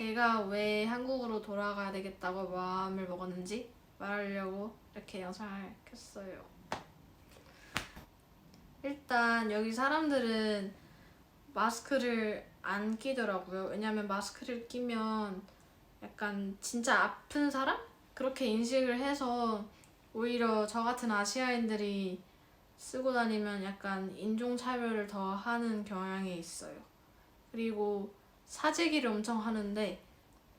제가 왜 한국으로 돌아가야 되겠다고 마음을 먹었는지 말하려고 이렇게 영상을 켰어요. 일단 여기 사람들은 마스크를 안 끼더라고요. 왜냐면 마스크를 끼면 약간 진짜 아픈 사람? 그렇게 인식을 해서 오히려 저 같은 아시아인들이 쓰고 다니면 약간 인종차별을 더 하는 경향이 있어요. 그리고 사재기를 엄청 하는데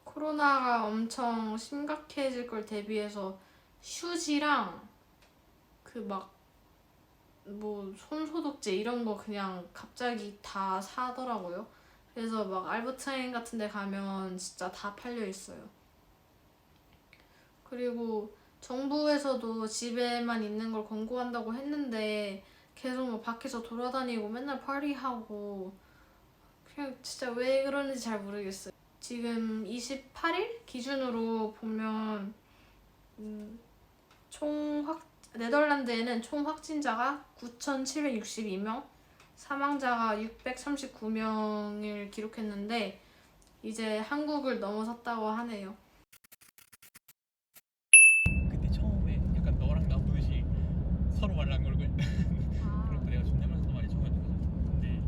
코로나가 엄청 심각해질 걸 대비해서 휴지랑 그 막 뭐 손소독제 이런 거 그냥 갑자기 다 사더라고요. 그래서 막 알버트인 같은 데 가면 진짜 다 팔려 있어요. 그리고 정부에서도 집에만 있는 걸 권고한다고 했는데 계속 뭐 밖에서 돌아다니고 맨날 파티하고 그냥 진짜 왜 그러는지 잘 모르겠어요. 지금 28일 기준으로 보면 음, 총 확, 네덜란드에는 총 확진자가 9,762명, 사망자가 639명을 기록했는데 이제 한국을 넘어섰다고 하네요. 그때 처음에 약간 너랑 나 보듯이 서로 안 걸고 내가 존댓말도 많이 쳐가지고 근데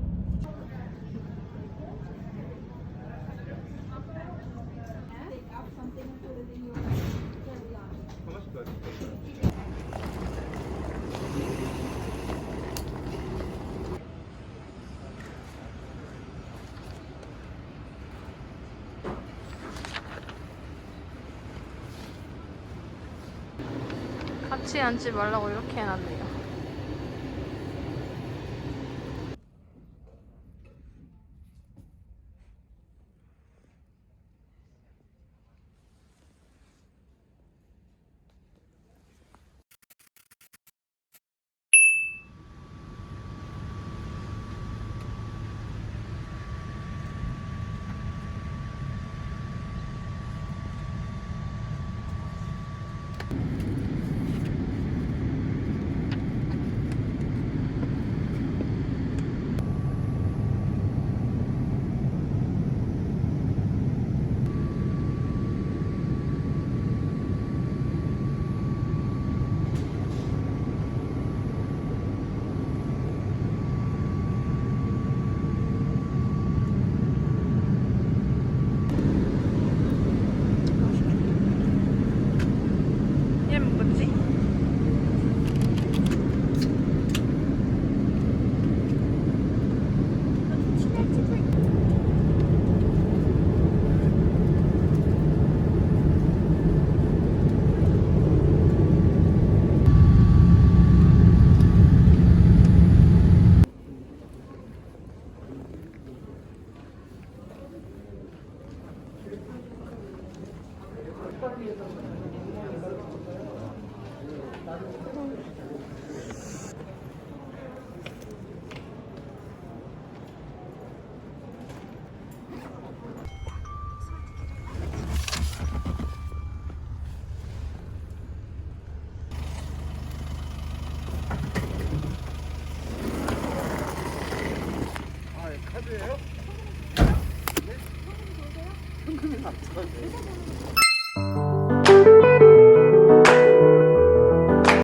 같이 앉지 말라고 이렇게 해놨네요. 카드예요? 네? 현금이 안 들어가요. you